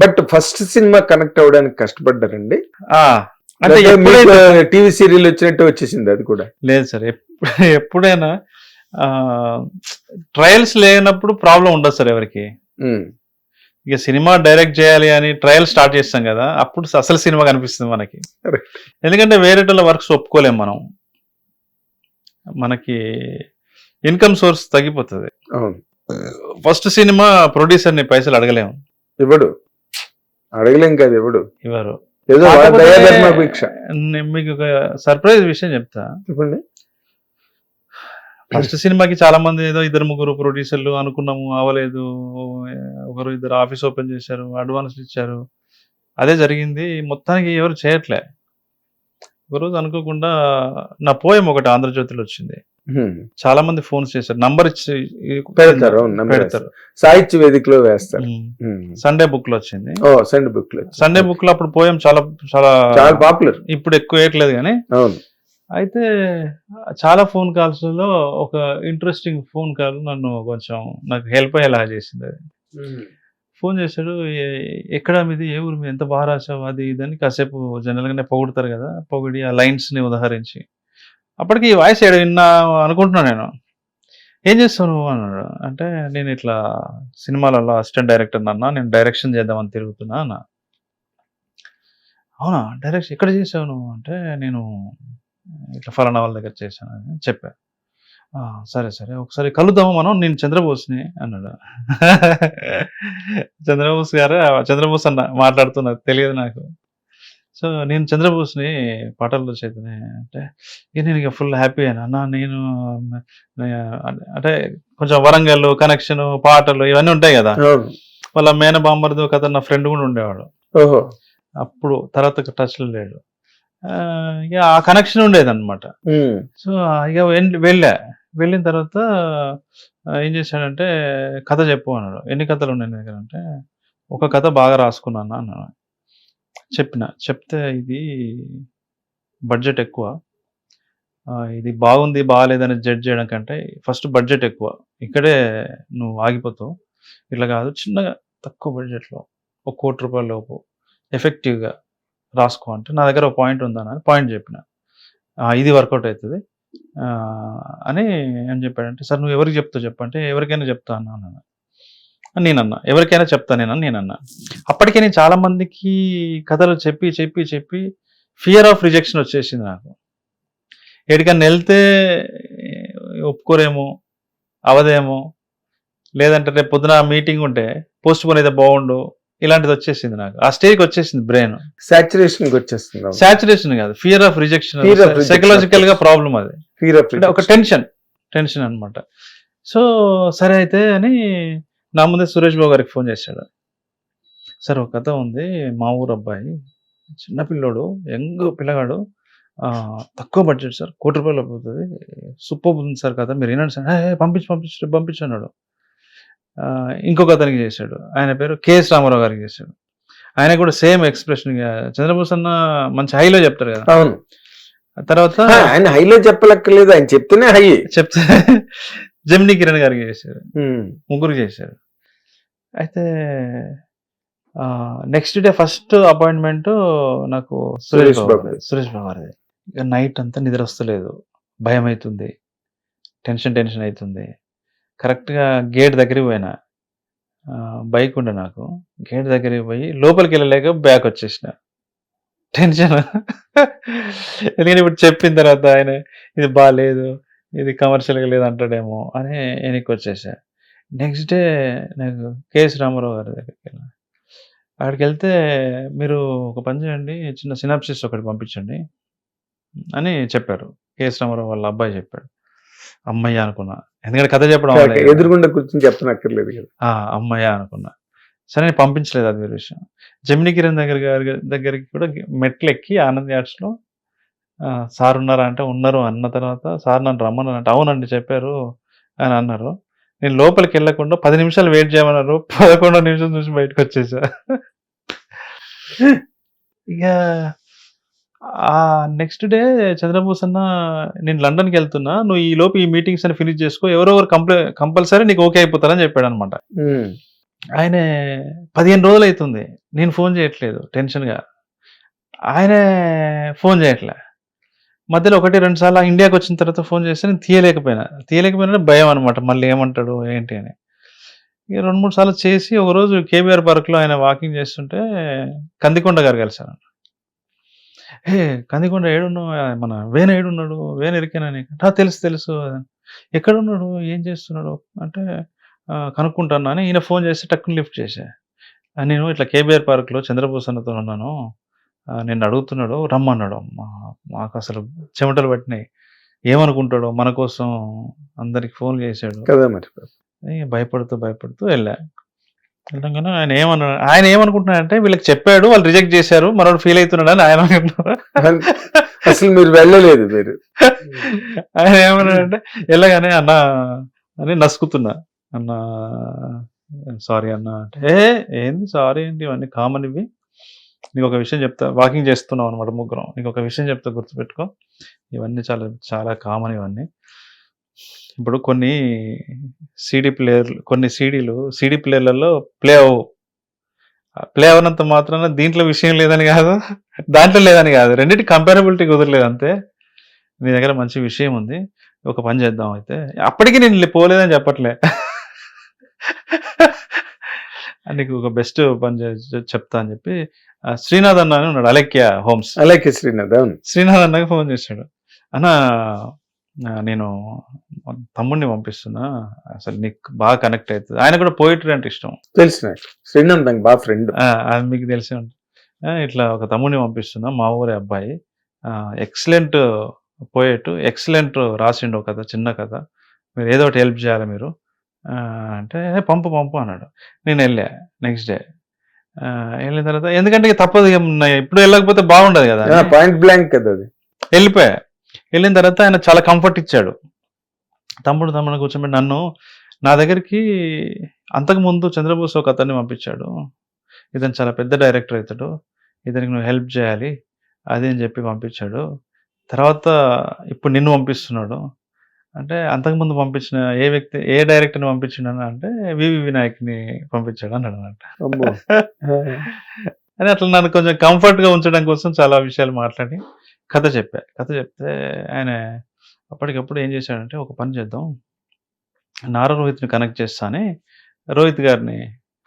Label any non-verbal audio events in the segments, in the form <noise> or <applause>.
But first cinema connect అవ్వడానికి కష్టపడ్డారండి. ఆ, అంటే టీవీ సీరియల్ వచ్చినట్టు వచ్చేసింది అది కూడా. లేదు సార్ ఎప్- <laughs> ఎప్పుడైనా ట్రయల్స్ లేనప్పుడు ప్రాబ్లం ఉండదు సార్ ఎవరికి. ఇక సినిమా డైరెక్ట్ చేయాలి అని ట్రయల్ స్టార్ట్ చేస్తాం కదా అప్పుడు అసలు సినిమా కనిపిస్తుంది మనకి. ఎందుకంటే వేరేటోళ్ళ వర్క్స్ ఒప్పుకోలేం మనం. మనకి ఇన్కమ్ సోర్స్ తగ్గిపోతుంది. ఫస్ట్ సినిమా ప్రొడ్యూసర్ని పైసలు అడగలేము ఇవ్వడు. అడగలేం కాదు ఇవ్వడు ఇవ్వరు ఏదో మీకు ఒక సర్ప్రైజ్ విషయం చెప్తా. చెప్పండి. ఫస్ట్ సినిమాకి చాలా మంది ఏదో ఇద్దరు ముగ్గురు ప్రొడ్యూసర్లు అనుకున్నాము అవ్వలేదు ఒకరు ఇద్దరు ఆఫీస్ ఓపెన్ చేశారు అడ్వాన్స్ ఇచ్చారు. అదే జరిగింది. మొత్తానికి ఎవరు చేయట్లే. ఒకరోజు అనుకోకుండా నా పోయం ఒకటి ఆంధ్రజ్యోతిలో వచ్చింది. చాలా మంది ఫోన్స్ చేశారు. నంబర్ ఇచ్చి పెడతారు. సాహిత్య వేదికలో వేస్తారు. సండే బుక్లో వచ్చింది. ఓ సండే బుక్లో సండే బుక్లో అప్పుడు పోయం చాలా చాలా చాలా పాపులర్ ఇప్పుడు ఎక్కువ వేయట్లేదు కానీ. అవును. అయితే చాలా ఫోన్ కాల్స్లో ఒక ఇంట్రెస్టింగ్ ఫోన్ కాల్ నన్ను కొంచెం నాకు హెల్ప్ అయ్యేలా చేసింది అది. ఫోన్ చేశాడు "ఏ- ఎక్కడ మీది? ఏ ఊరు? మీద ఎంత బాగా రాసావు? అది ఇదని కాసేపు జనరల్ గానే పొగుడతారు కదా. పొగిడి ఆ లైన్స్ని ఉదహరించి. అప్పటికి ఈ వాయిస్ ఏడు విన్నా అనుకుంటున్నాను నేను. ఏం చేస్తావు నువ్వు? అన్నాడు. అంటే నేను ఇట్లా సినిమాలలో అసిస్టెంట్ డైరెక్టర్ అన్నా నేను డైరెక్షన్ చేద్దామని తిరుగుతున్నా అన్న. అవునా? డైరెక్షన్ ఎక్కడ చేసావు నువ్వు? అంటే నేను ఇట్లా ఫలానా వాళ్ళ దగ్గర చేశాను అని చెప్పా. సరే సరే. ఒకసారి కలుద్దాము మనం. నేను చంద్రబోస్ని అన్నాడు. చంద్రబోస్ గారు చంద్రబోస్ అన్న మాట్లాడుతున్నా. తెలియదు నాకు. సో నేను చంద్రబోస్ని పాటల్లో చేతనే అంటే ఇక నేను ఇక ఫుల్ హ్యాపీ అయినా. అన్న నేను అంటే కొంచెం వరంగల్ కనెక్షన్ పాటలు ఇవన్నీ ఉంటాయి కదా. వాళ్ళ మేన బామ్మర్ది ఒక అతను నా ఫ్రెండ్ కూడా ఉండేవాడు. అప్పుడు తర్వాత టచ్లో లేడు. ఆ, ఇక ఆ కనెక్షన్ ఉండేది అనమాట సో ఇక వెళ్- వెళ్ళా. వెళ్ళిన తర్వాత ఏం చేశాడంటే కథ చెప్పు అన్నాడు. ఎన్ని కథలు ఉన్నాయి నీ దగ్గర అంటే ఒక కథ బాగా రాసుకున్నాను అన్నాడు. చెప్పిన చెప్తే ఇది బడ్జెట్ ఎక్కువ. ఆ, ఇది బాగుంది బాగాలేదని జడ్జ్ చేయడం కంటే ఫస్ట్ బడ్జెట్ ఎక్కువ. ఇక్కడే నువ్వు ఆగిపోతావు. ఇట్లా కాదు చిన్నగా తక్కువ బడ్జెట్లో ఒక కోటి రూపాయల లోపు ఎఫెక్టివ్గా రాసుకో అంటే నా దగ్గర ఒక పాయింట్ ఉందని పాయింట్ చెప్పిన. "ఆ, ఇది వర్కౌట్ అవుతుంది. ఆ, అని ఏం చెప్పాడంటే సార్ నువ్వు ఎవరికి చెప్తావు చెప్పంటే ఎవరికైనా చెప్తా అన్నాను నేనన్నా. ఎవరికైనా చెప్తా నేను నేనన్నా. అప్పటికే నేను చాలా మందికి కథలు చెప్పి చెప్పి చెప్పి ఫియర్ ఆఫ్ రిజెక్షన్ వచ్చేసింది నాకు. ఎక్కడికన్నా వెళ్తే ఒప్పుకోరేమో అవదేమో లేదంటే రేపు పొద్దున మీటింగ్ ఉంటే పోస్ట్ పోన్ అయితే బాగుండు ఇలాంటిది వచ్చేసింది నాకు. ఆ స్టేజ్కి వచ్చేసింది బ్రెయిన్ సాచురేషన్ వచ్చేస్తుంది అవును. సాచురేషన్ కాదు ఫియర్ ఆఫ్ రిజెక్షన్. సైకలాజికల్గా ప్రాబ్లం అది. Of అంటే ఒక టెన్షన్ టెన్షన్ అన్నమాట. సో సరే అయితే అని నా ముందే సురేష్ బాబు గారికి ఫోన్ చేశాడు. సార్ ఒక కథ ఉంది. మా ఊరు అబ్బాయి చిన్న పిల్లోడు యంగ్ పిల్లగాడు తక్కువ బడ్జెట్ సార్ కోటి రూపాయలు పోతుంది సూపర్ ఉంది సార్ కథ మీరు వినండి సార్. "ఏ, ఏ, పంపించు పంపించు పంపించు అన్నాడు. ఇంకొక అతనికి చేశాడు. ఆయన పేరు కేఎస్ రామారావు గారికి చేశాడు. ఆయన కూడా సేమ్ ఎక్స్ప్రెషన్ చంద్రబోస్ అన్న మంచి హైలో చెప్తారు కదా. అవును. తర్వాత ఆయన హైలో చెప్పలక్కర్లేదు ఆయన చెప్తేనే హై. చెప్తే జమినీ కిరణ్ గారికి చేశారు. ముగ్గురు చేశారు. అయితే నెక్స్ట్ డే ఫస్ట్ అపాయింట్మెంట్ నాకు సురేష్ సురేష్ బాబు. సురేష్ బాబు ఇక నైట్ అంతా నిద్ర వస్తలేదు. భయం అవుతుంది టెన్షన్ టెన్షన్ అవుతుంది కరెక్ట్గా గేట్ దగ్గరికి పోయినా. బైక్ ఉండే నాకు. గేట్ దగ్గరికి పోయి లోపలికి వెళ్ళలేక బ్యాక్ వచ్చేసిన. టెన్షన్ <laughs> ఎందుకంటే ఇప్పుడు చెప్పిన తర్వాత ఆయన ఇది బాగాలేదు ఇది కమర్షియల్గా లేదు అంటాడేమో అని వెనక్కి వచ్చేసా నెక్స్ట్ డే నాకు కేఎస్ రామారావు గారి దగ్గరికి వెళ్ళా. అక్కడికి వెళ్తే మీరు ఒక పని చేయండి చిన్న సినాప్సిస్ ఒకటి పంపించండి అని చెప్పారు. కేఎస్ రామారావు వాళ్ళ అబ్బాయి చెప్పాడు. అమ్మయ్య అనుకున్నా. ఎందుకంటే కథ చెప్పడం. ఎదురుగుండా కూర్చొని చెప్పనక్కర్లేదు కదా. ఆ, అమ్మయ్య అనుకున్నా. సరే నేను పంపించలేదు అది వేరే విషయం. జమినీ కిరణ్ దగ్గర గారి దగ్గరికి కూడా మెట్లు ఎక్కి ఆనంద్ యాడ్స్లో సార్ ఉన్నారా? అంటే ఉన్నారు అన్న తర్వాత సార్ నన్ను రమ్మన్నారు అంటే అవునండి చెప్పారు అని అన్నారు. నేను లోపలికి వెళ్ళకుండా పది నిమిషాలు వెయిట్ చేయమన్నారు. పదకొండో నిమిషం చూసి బయటకు వచ్చేసా. ఇక ఆ నెక్స్ట్ డే చంద్రబోస్ అన్న నేను లండన్కి వెళ్తున్నా. నువ్వు ఈ లోపు ఈ మీటింగ్స్ అని ఫినిష్ చేసుకో. ఎవరెవరు కంప్లై కంపల్సరీ నీకు ఓకే అయిపోతారని చెప్పాడు అనమాట ఆయన పదిహేను రోజులు అవుతుంది నేను ఫోన్ చేయట్లేదు. టెన్షన్గా. ఆయనే ఫోన్ చేయట్లే. మధ్యలో ఒకటి రెండు సార్లు ఇండియాకి వచ్చిన తర్వాత ఫోన్ చేస్తే నేను తీయలేకపోయినా. తీయలేకపోయినా భయం అనమాట మళ్ళీ ఏమంటాడు ఏంటి అని. ఇక రెండు మూడు సార్లు చేసి ఒకరోజు కేబీఆర్ పార్క్లో ఆయన వాకింగ్ చేస్తుంటే కందికొండ గారు కలిశాను ఏ కందికొండ ఏడున్నావు? మన వేన ఏడున్నాడు? వేన ఎరికేనా నీకు తెలుసు తెలుసు. ఎక్కడున్నాడు? ఏం చేస్తున్నాడు? అంటే కనుక్కుంటాను అని ఈయన ఫోన్ చేసి టక్కుని లిఫ్ట్ చేశా. నేను ఇట్లా కేబీఆర్ పార్క్లో చంద్రభూషణతో ఉన్నాను. నిన్ను అడుగుతున్నాడు రమ్మన్నాడు అమ్మా మాకు అసలు చెమటలు పట్టినాయి. ఏమనుకుంటాడో మన కోసం అందరికి ఫోన్ చేశాడు. కదా మరి. భయపడుతూ భయపడుతూ వెళ్ళా. వెళ్ళంగానే ఆయన ఏమన్నాడు ఆయన ఏమనుకుంటున్నాడంటే వీళ్ళకి చెప్పాడు వాళ్ళు రిజెక్ట్ చేశారు మరొకటి ఫీల్ అవుతున్నాడు అని ఆయన అసలు మీరు వెళ్ళలేదు మీరు. ఆయన ఏమన్నాడంటే వెళ్ళగానే అన్న అని నసుకుతున్నా. అన్న సారీ అన్న అంటే "ఏ, ఏంది సారీ ఏంటి ఇవన్నీ కామన్ ఇవి? నీకు ఒక విషయం చెప్తా వాకింగ్ చేస్తున్నాం అనమాట ముగ్గురం. నీకు ఒక విషయం చెప్తా గుర్తుపెట్టుకో. ఇవన్నీ చాలా చాలా కామన్ ఇవన్నీ. ఇప్పుడు కొన్ని సీడీ ప్లేయర్లు కొన్ని సీడీలు సీడీ ప్లేయర్లలో ప్లే అవ్వు ప్లే అవనంత మాత్రాన దీంట్లో విషయం లేదని కాదు. దాంట్లో లేదని కాదు. రెండింటి కంపారబిలిటీ కుదరలేదు అంతే. నీ దగ్గర మంచి విషయం ఉంది. ఒక పని చేద్దాం అయితే. అప్పటికి నేను పోలేదని చెప్పట్లే. నీకు ఒక బెస్ట్ పని చెప్తా అని చెప్పి శ్రీనాథ్ అన్న అని ఉన్నాడు అలెక్య హోమ్స్. అలాగే శ్రీనాథ్ అవును. శ్రీనాథ్ అన్నకి ఫోన్ చేశాడు. అన్న నేను తమ్ముడిని పంపిస్తున్నా. అసలు నీకు బాగా కనెక్ట్ అవుతుంది ఆయన కూడా పోయిటరీ అంటే ఇష్టం. తెలుసు నాకు శ్రీనాథ్ నాకు బాగా ఫ్రెండ్ ఆ, అది మీకు తెలిసే ఇట్లా ఒక తమ్ముడిని పంపిస్తున్నా మా ఊరి అబ్బాయి. ఎక్సలెంట్ పోయేట్ ఎక్సలెంట్ రాసిండు ఒక కథ చిన్న కథ. మీరు ఏదో ఒకటి హెల్ప్ చేయాలి మీరు? అంటే "ఏ, పంపు పంపు అన్నాడు. నేను వెళ్ళా నెక్స్ట్ డే. వెళ్ళిన తర్వాత ఎందుకంటే తప్పదు ఇప్పుడు వెళ్ళకపోతే బాగుండదు కదా. పాయింట్ బ్లాంక్ కదా అది. వెళ్ళిపోయా. వెళ్ళిన తర్వాత ఆయన చాలా కంఫర్ట్ ఇచ్చాడు. తమ్ముడు తమ్ముడు కూర్చోబెట్టి నన్ను నా దగ్గరికి అంతకుముందు చంద్రబోస్ ఒక అతన్ని పంపించాడు. ఇతను చాలా పెద్ద డైరెక్టర్ అవుతాడు. ఇతనికి నువ్వు హెల్ప్ చేయాలి. అది అని చెప్పి పంపించాడు. తర్వాత ఇప్పుడు నిన్ను పంపిస్తున్నాడు. అంటే అంతకుముందు పంపించిన ఏ వ్యక్తి ఏ డైరెక్టర్ని పంపించిండని అంటే వివి వినాయక్ని పంపించాడు అన్నాడు అన్నమాట అమ్మో. <laughs> అని అట్లా నన్ను కొంచెం comfort గా ఉంచడం కోసం చాలా విషయాలు మాట్లాడి కథ చెప్పా. కథ చెప్తే ఆయన అప్పటికప్పుడు ఏం చేశాడంటే ఒక పని చేద్దాం నారా రోహిత్ని కనెక్ట్ చేస్తానే రోహిత్ గారిని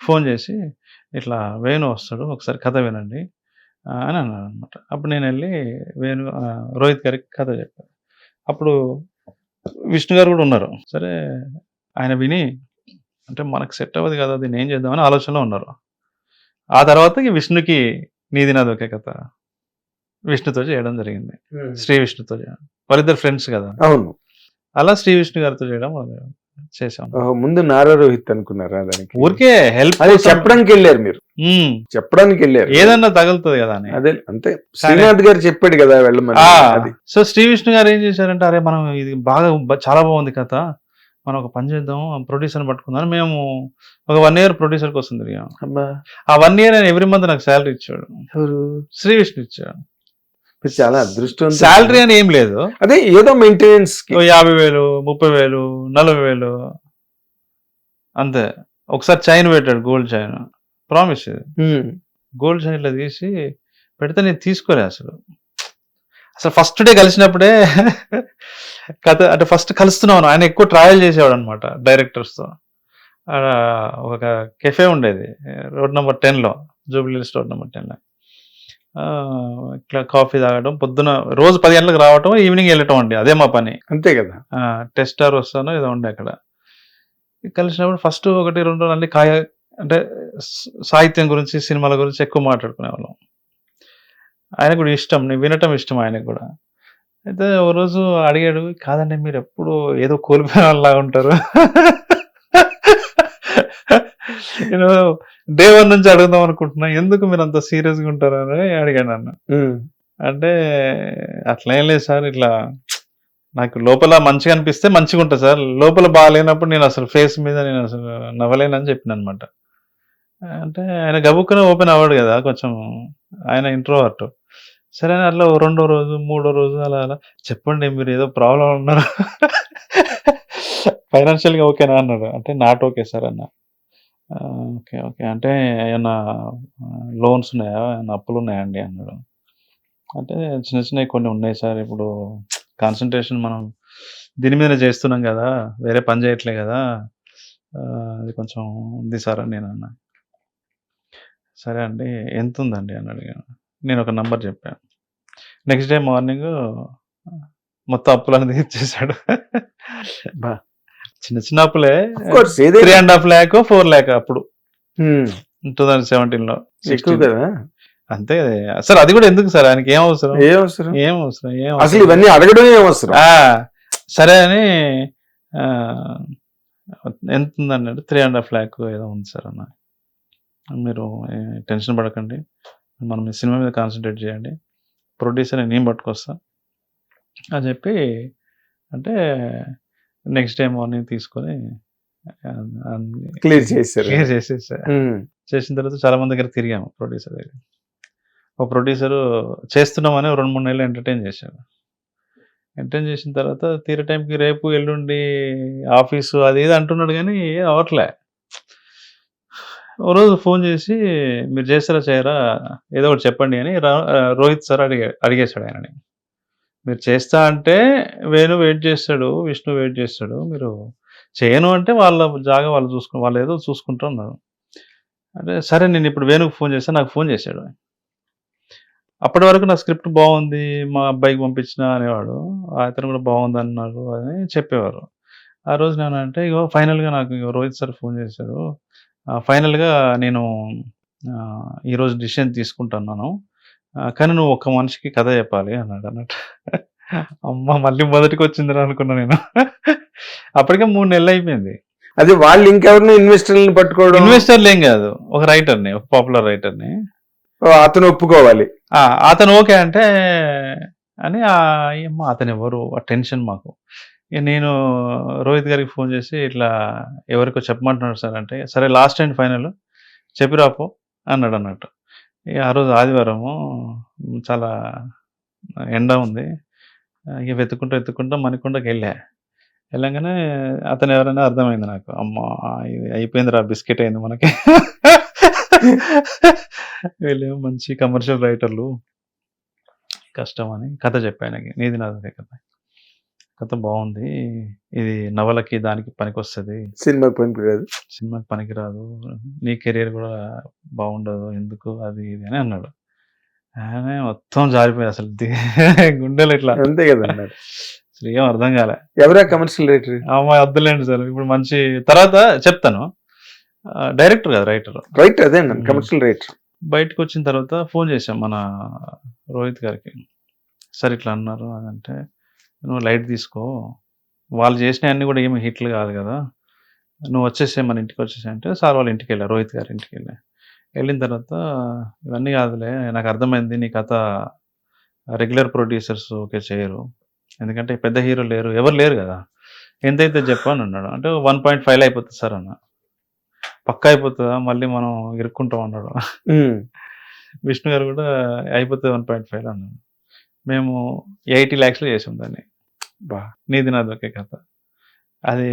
ఫోన్ చేసి ఇట్లా వేణు వస్తాడు ఒకసారి కథ వినండి అని అన్నాడు అనమాట అప్పుడు నేను వెళ్ళి వేణు రోహిత్ గారికి కథ చెప్పాను అప్పుడు విష్ణు గారు కూడా ఉన్నారు. సరే ఆయన విని అంటే మనకు సెట్ అవ్వదు కదా దీన్ని ఏం చేద్దామని ఆలోచనలో ఉన్నారు. ఆ తర్వాత విష్ణుకి నీది నాది ఒకే కథ. విష్ణుతో చేయడం జరిగింది. శ్రీ విష్ణుతో చేయడం. వాళ్ళిద్దరు ఫ్రెండ్స్ కదా. అవును. అలా శ్రీ విష్ణు గారితో చేయడం చేసాం. ముందు నారా రోహిత్ అనుకున్నారా దానికి? ఊరికే హెల్ప్ అదే చెప్పడానికి వెళ్ళారు మీరు. చెప్పడానికి వెళ్ళారు. ఏదన్నా తగులుతుంది కదా అని. అదే అంతే. శ్రీనాథ్ గారు చెప్పాడు కదా వెళ్ళమని. అది. సో శ్రీ విష్ణు గారు ఏం చేశారంటే అరే మనం ఇది బాగా చాలా బాగుంది కథ. మనం ఒక పని చేద్దాం ప్రొడ్యూసర్ పట్టుకుందాం మేము ఒక వన్ ఇయర్ ప్రొడ్యూసర్ కోసం తిరిగాం. ఆ వన్ ఇయర్ ఆయన ఎవ్రీ మంత్ నాకు శాలరీ ఇచ్చాడు. శ్రీ విష్ణు ఇచ్చాడు. చాలా అదృష్టం శాలరీ అని ఏం లేదు. అదే ఏదో మెయింటెనెన్స్ యాభై వేలు ముప్పై వేలు నలభై వేలు. అంతే. ఒకసారి చైన్ పెట్టాడు గోల్డ్ చైన్. ప్రామిస్. గోల్డ్ చైన్లో తీసి పెడితే నేను తీసుకోలే అసలు. అసలు ఫస్ట్ డే కలిసినప్పుడే <laughs> కథ అంటే ఫస్ట్ కలుస్తున్నాను. ఆయన ఎక్కువ ట్రావెల్ చేసేవాడు అనమాట డైరెక్టర్స్తో ఒక కెఫే ఉండేది రోడ్ నెంబర్ టెన్లో జూబ్లీస్ రోడ్ నెంబర్ టెన్లో ఇట్లా కాఫీ తాగడం పొద్దున రోజు పది గంటలకు రావటం ఈవినింగ్ వెళ్ళటం అండి అదే మా పని. అంతే కదా. టెస్ట్ స్టార్ వస్తాను ఏదో ఉండే అక్కడ. కలిసినప్పుడు ఫస్ట్ ఒకటి రెండు రోజులు అన్ని కాయ అంటే సాహిత్యం గురించి సినిమాల గురించి ఎక్కువ మాట్లాడుకునే వాళ్ళం ఆయన కూడా ఇష్టం నేను వినటం ఇష్టం ఆయనకు కూడా. అయితే ఓ రోజు అడిగాడు కాదండి మీరు ఎప్పుడు ఏదో కోల్పోయిన వాళ్ళలాగా ఉంటారు. నేను డే వన్ నుంచి అడుగుదాం అనుకుంటున్నా. ఎందుకు మీరు అంత సీరియస్గా ఉంటారు అని అడిగాడు నన్ను. ఉమ్. అంటే అట్లా ఏం లేదు సార్ ఇట్లా నాకు లోపల మంచిగా అనిపిస్తే మంచిగా ఉంటుంది సార్. లోపల బాగాలేనప్పుడు నేను అసలు ఫేస్ మీద నేను అసలు నవ్వలేనని చెప్పిన అనమాట అంటే ఆయన గబుక్కున ఓపెన్ అవ్వడు కదా కొంచెం ఆయన ఇంట్రోవర్ట్ సరే అని అట్లా రెండో రోజు మూడో రోజు అలా అలా చెప్పండి మీరు ఏదో ప్రాబ్లం ఉన్నారు. <laughs> ఫైనాన్షియల్గా ఓకేనా అన్నాడు. అంటే నాట్ ఓకే సార్ అన్న. ఆ, ఓకే ఓకే. అంటే ఏమన్నా లోన్స్ ఉన్నాయా? ఏమన్నా అప్పులు ఉన్నాయా అండి అన్నాడు అంటే చిన్న చిన్నవి కొన్ని ఉన్నాయి సార్. ఇప్పుడు కాన్సన్ట్రేషన్ మనం దీని మీద చేస్తున్నాం కదా. వేరే పని చేయట్లే కదా. అది కొంచెం ఉంది సార్ అని నేను అన్నా. సరే అండి. ఎంత ఉందండి అని అడిగాను. నేను ఒక నంబర్ చెప్పాను. నెక్స్ట్ డే మార్నింగ్ మొత్తం అప్పులన్నీ <laughs> తీర్చేశాడు బా. చిన్న చిన్న అప్పులే three and half lakh four lakh అప్పుడు. టూ థౌసండ్ సెవెంటీన్లో. ఎక్కువ 16. కదా? అంతే సార్ అది కూడా ఎందుకు సార్? ఆయనకి ఏం అవసరం? ఏ అవసరం? ఏం అవసరం? ఏం అసలు? ఇవన్నీ అడగడం ఏం అవసరం? ఆ, సరే అని ఎంత ఉందన్నాడు? త్రీ అండ్ హాఫ్ ల్యాక్ ఏదో ఉంది సార్ అన్న. మీరు టెన్షన్ పడకండి. మనం ఈ సినిమా మీద కాన్సన్ట్రేట్ చేయండి. ప్రొడ్యూసర్ నేను పట్టుకొస్తా అని చెప్పి అంటే నెక్స్ట్ డే మార్నింగ్ తీసుకొని క్లియర్ చేశారు. క్లియర్ చేసేసా. హ్మ్, చేసిన తర్వాత చాలా మంది దగ్గర తిరిగాము ప్రొడ్యూసర్ దగ్గర. ఒక ప్రొడ్యూసర్ చేస్తున్నామని రెండు మూడు నెలలు ఎంటర్టైన్ చేశాడు. ఎంటర్టైన్ చేసిన తర్వాత తీరే టైంకి రేపు ఎల్లుండి ఆఫీసు అది ఇది అంటున్నాడు కానీ ఏం అవ్వట్లే. ఓ రోజు ఫోన్ చేసి మీరు చేస్తారా చేయరా? ఏదో ఒకటి చెప్పండి అని రోహిత్ సార్ అడిగా అడిగేశాడు ఆయనని. మీరు చేస్తా అంటే వేణు వెయిట్ చేస్తాడు విష్ణు వెయిట్ చేస్తాడు. మీరు చేయను అంటే వాళ్ళ జాగా వాళ్ళు చూసుకు వాళ్ళు ఏదో చూసుకుంటూ ఉన్నారు. అంటే సరే నేను ఇప్పుడు వేణుకు ఫోన్ చేస్తాను నాకు ఫోన్ చేశాడు అప్పటి వరకు నా స్క్రిప్ట్ బాగుంది మా అబ్బాయికి పంపించిన అనేవాడు. అతను కూడా బాగుంది అన్నారు అని చెప్పేవారు. ఆ రోజు నేను అంటే ఇగో ఫైనల్గా నాకు ఇగో రోహిత్ సార్ ఫోన్ చేశారు. ఫైనల్గా నేను ఈరోజు డిసిషన్ తీసుకుంటున్నాను. కానీ నువ్వు ఒక్క మనిషికి కథ చెప్పాలి అన్నాడు అన్నట్టు. అమ్మ మళ్ళీ మొదటికి వచ్చిందని అనుకున్నా నేను. అప్పటికే మూడు నెలలు అయిపోయింది. అది వాళ్ళు ఇంకెవరిని ఇన్వెస్టర్లను పట్టుకోవడం? ఇన్వెస్టర్లు ఏం కాదు. ఒక రైటర్ని ఒక పాపులర్ రైటర్ని. అతను ఒప్పుకోవాలి. అతను ఓకే అంటే అని ఆ, ఏమ్మా అతను ఎవరు? ఆ టెన్షన్ మాకు. నేను రోహిత్ గారికి ఫోన్ చేసి ఇట్లా ఎవరికో చెప్పమంటున్నాడు సార్ అంటే సరే లాస్ట్ అండ్ ఫైనల్ చెప్పిరాపో అన్నాడు అన్నట్టు. ఇక ఆ రోజు ఆదివారము చాలా ఎండ ఉంది. ఇక వెతుక్కుంటూ వెతుక్కుంటూ మణికొండకి వెళ్ళా. వెళ్ళంగానే అతను ఎవరైనా అర్థమైంది నాకు. అమ్మ ఇది అయిపోయిందిరా బిస్కెట్ అయింది మనకి. వీళ్ళు మంచి కమర్షియల్ రైటర్లు. కష్టం అని కథ చెప్పాను. నీది నాదే కథ కథ బాగుంది. ఇది నవలకి దానికి పనికొస్తుంది. సినిమా పనికి కాదు సినిమాకి పనికిరాదు. నీ కెరీర్ కూడా బాగుండదు. ఎందుకు? అది ఇది అని అన్నాడు. ఆయన మొత్తం జారిపోయి అసలు. <laughs> గుండెలు ఇట్లా. అంతే కదా అన్నారు అసలు ఏం అర్థం కాలే. ఎవరా కమర్షియల్ రైటర్ అమ్మాయి వద్దులేండి సార్. ఇప్పుడు మంచి తర్వాత చెప్తాను. డైరెక్టర్ కదా రైటర్? రైట్ అదే కమర్షియల్ రైటర్ బయటకు వచ్చిన తర్వాత ఫోన్ చేశాం మన రోహిత్ గారికి. సార్ ఇట్లా అన్నారు అని అంటే నువ్వు లైట్ తీసుకో. వాళ్ళు చేసిన అన్ని కూడా ఏమి హిట్లు కాదు కదా. నువ్వు వచ్చేసే మన ఇంటికి వచ్చేసే అంటే సార్ వాళ్ళ ఇంటికి వెళ్ళా రోహిత్ గారి ఇంటికి వెళ్ళా. వెళ్ళిన తర్వాత ఇవన్నీ కాదులే నాకు అర్థమైంది నీ కథ రెగ్యులర్ ప్రొడ్యూసర్స్ ఓకే చేయరు. ఎందుకంటే పెద్ద హీరో లేరు ఎవరు లేరు కదా. ఎంతైతే చెప్పాను అన్నాడు. అంటే వన్ పాయింట్ ఫైవ్ అయిపోతుంది సార్ అన్న. పక్కా అయిపోతుందా? మళ్ళీ మనం ఇరుక్కుంటాం అన్నాడు. విష్ణు గారు కూడా అయిపోతుంది వన్ పాయింట్ ఫైవ్ అన్నాడు. మేము ఎయిటీ ల్యాక్స్లో చేసాం దాన్ని. బా నీది నాది ఒకే కథ. అది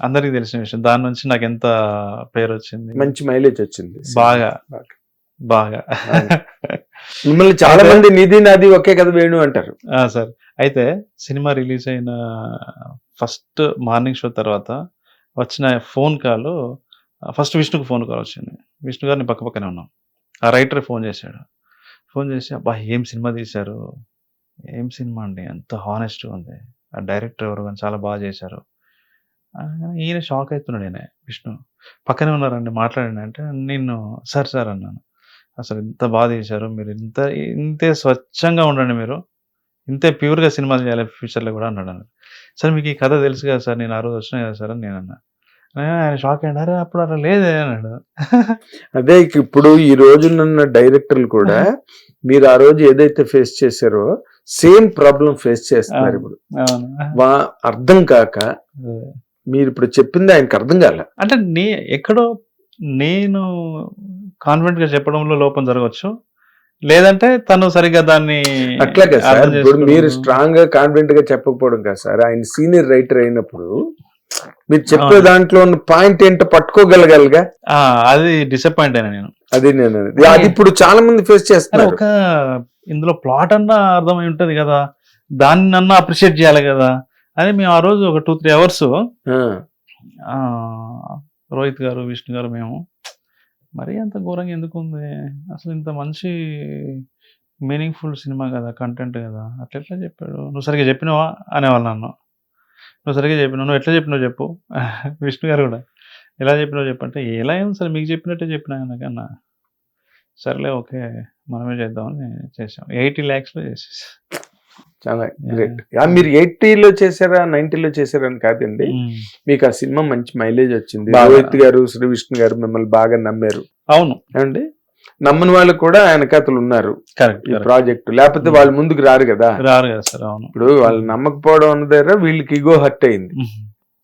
అందరికీ తెలిసిన విషయం. దాని నుంచి నాకు ఎంత పేరు వచ్చింది మంచి మైలేజ్ వచ్చింది. బాగా. బాగా. మిమ్మల్ని చాలా మంది నిధి నాది ఒకే కదా వేణు అంటారు. సార్. అయితే సినిమా రిలీజ్ అయిన ఫస్ట్ మార్నింగ్ షో తర్వాత వచ్చిన ఫోన్ కాల్ ఫస్ట్ విష్ణుకు ఫోన్ కాల్ వచ్చింది. విష్ణు గారిని పక్క పక్కనే ఉన్నాం. ఆ రైటర్ ఫోన్ చేశాడు. ఫోన్ చేసి అబ్బా ఏం సినిమా తీశారు? ఏం సినిమా అండి? ఎంత హానెస్ట్గా ఉంది. ఆ డైరెక్టర్ ఎవరు కానీ చాలా బాగా చేశారు. ఈయన షాక్ అవుతున్నాడు ఈయన విష్ణు. పక్కనే ఉన్నారండి మాట్లాడండి అంటే నేను సార్ సార్ అన్నాను. అసలు ఇంత బాగా చేశారు మీరు ఇంత ఇంతే స్వచ్ఛంగా ఉండండి మీరు. ఇంతే ప్యూర్గా సినిమాలు చేయాలి ఫ్యూచర్లో కూడా అన్నాడు సార్ మీకు ఈ కథ తెలుసు కదా సార్ నేను ఆ రోజు వచ్చినా కదా సార్ అని నేను అన్నా. ఆయన షాక్ అయ్యాడు. అరే అప్పుడు అలా లేదే అన్నాడు. <laughs> అదే ఇప్పుడు ఈ రోజునున్న డైరెక్టర్లు కూడా మీరు ఆ రోజు ఏదైతే ఫేస్ చేశారో సేమ్ ప్రాబ్లం ఫేస్ చేస్తున్నారు ఇప్పుడు. అర్థం కాక మీరు ఇప్పుడు చెప్పింది ఆయనకు అర్థం కాల. అంటే నే ఎక్కడో నేను కాన్ఫిడెంట్గా చెప్పడంలో లోపం జరగవచ్చు లేదంటే తను సరిగ్గా దాన్ని అట్లాగే సార్ ఇప్పుడు మీరు. స్ట్రాంగ్గా కాన్ఫిడెంట్గా చెప్పకపోవడం కాదు సార్. ఆయన సీనియర్ రైటర్ అయినప్పుడు మీరు చెప్పే. దాంట్లో ఉన్న పాయింట్ ఏంటో పట్టుకోగలగలగా? అది డిసప్పాయింట్ అయినా నేను. అది నేను. అది ఇప్పుడు చాలా మంది ఫేస్ చేస్తున్నారు. ఒక ఇందులో ప్లాట్ అన్నా అర్థమై ఉంటది కదా. దాన్ని అన్నా అప్రిషియేట్ చేయాలి కదా. అని మేము ఆ రోజు ఒక టూ త్రీ అవర్స్ రోహిత్ గారు విష్ణు గారు మేము మరీ అంత ఘోరంగా ఎందుకు ఉంది? అసలు ఇంత మంచి మీనింగ్ఫుల్ సినిమా కదా కంటెంట్ కదా. అట్లా ఎట్లా చెప్పాడు? నువ్వు సరిగ్గా చెప్పినావా? అనేవాళ్ళు నన్ను. నువ్వు సరిగ్గా చెప్పినావు. నువ్వు ఎట్లా చెప్పినావు చెప్పు? <laughs> విష్ణు గారు కూడా. ఎలా చెప్పినావు చెప్పంటే ఎలా ఏం సరే మీకు చెప్పినట్టే చెప్పినా కన్నా. సర్లే ఓకే మనమే చేద్దామని చేసాం ఎయిటీ ల్యాక్స్లో చేసేసి. చాలా గ్రేట్. మీరు ఎయిటీలో చేశారా నైన్టీలో చేశారా అని కాదండి. మీకు ఆ సినిమా మంచి మైలేజ్ వచ్చింది. రోహిత్ గారు శ్రీ విష్ణు గారు మిమ్మల్ని బాగా నమ్మారు. అవును. ఏమండి? నమ్మని వాళ్ళు కూడా ఆయన కథలు ఉన్నారు. ఈ ప్రాజెక్ట్. లేకపోతే వాళ్ళు ముందుకు రారు కదా. రారు కదా సార్ అవును. ఇప్పుడు వాళ్ళు నమ్మకపోవడం అన్న దగ్గర వీళ్ళకి ఇగో హర్ట్ అయింది.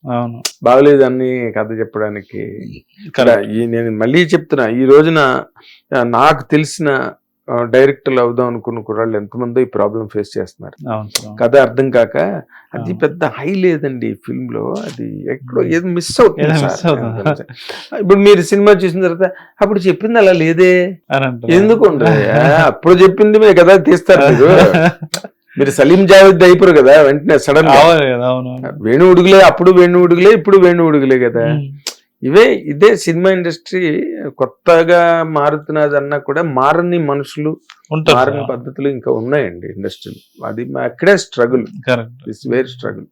అవును. బాగలేదు అని కథ చెప్పడానికి. ఇక్కడ ఈ నేను మళ్ళీ చెప్తున్నా ఈ రోజున నాకు తెలిసిన డైరెక్టర్లు అవుదాం అనుకున్న కుర్రాళ్ళు ఎంతమందో ఈ ప్రాబ్లం ఫేస్ చేస్తున్నారు. కథ అర్థం కాక అది. పెద్ద హై లేదండి ఫిల్మ్లో అది ఎక్కడో ఏదో మిస్ అవుతుంది. ఇప్పుడు మీరు సినిమా చూసిన తర్వాత అప్పుడు చెప్పింది అలా లేదే. ఎందుకు అప్పుడు చెప్పింది మీరు కదా తీస్తారు మీరు. <laughs> మీరు సలీం జావేద్ అయిపోరు కదా వెంటనే సడన్. వేణు ఉడుగులే అప్పుడు వేణు ఉడుగులే ఇప్పుడు వేణు ఉడుగులే కదా. ఇవే ఇదే సినిమా ఇండస్ట్రీ కొత్తగా మారుతున్నది అన్నా కూడా మారని మనుషులు మారని పద్ధతులు ఇంకా ఉన్నాయండి ఇండస్ట్రీలో. అది అక్కడే స్ట్రగుల్. It's very struggle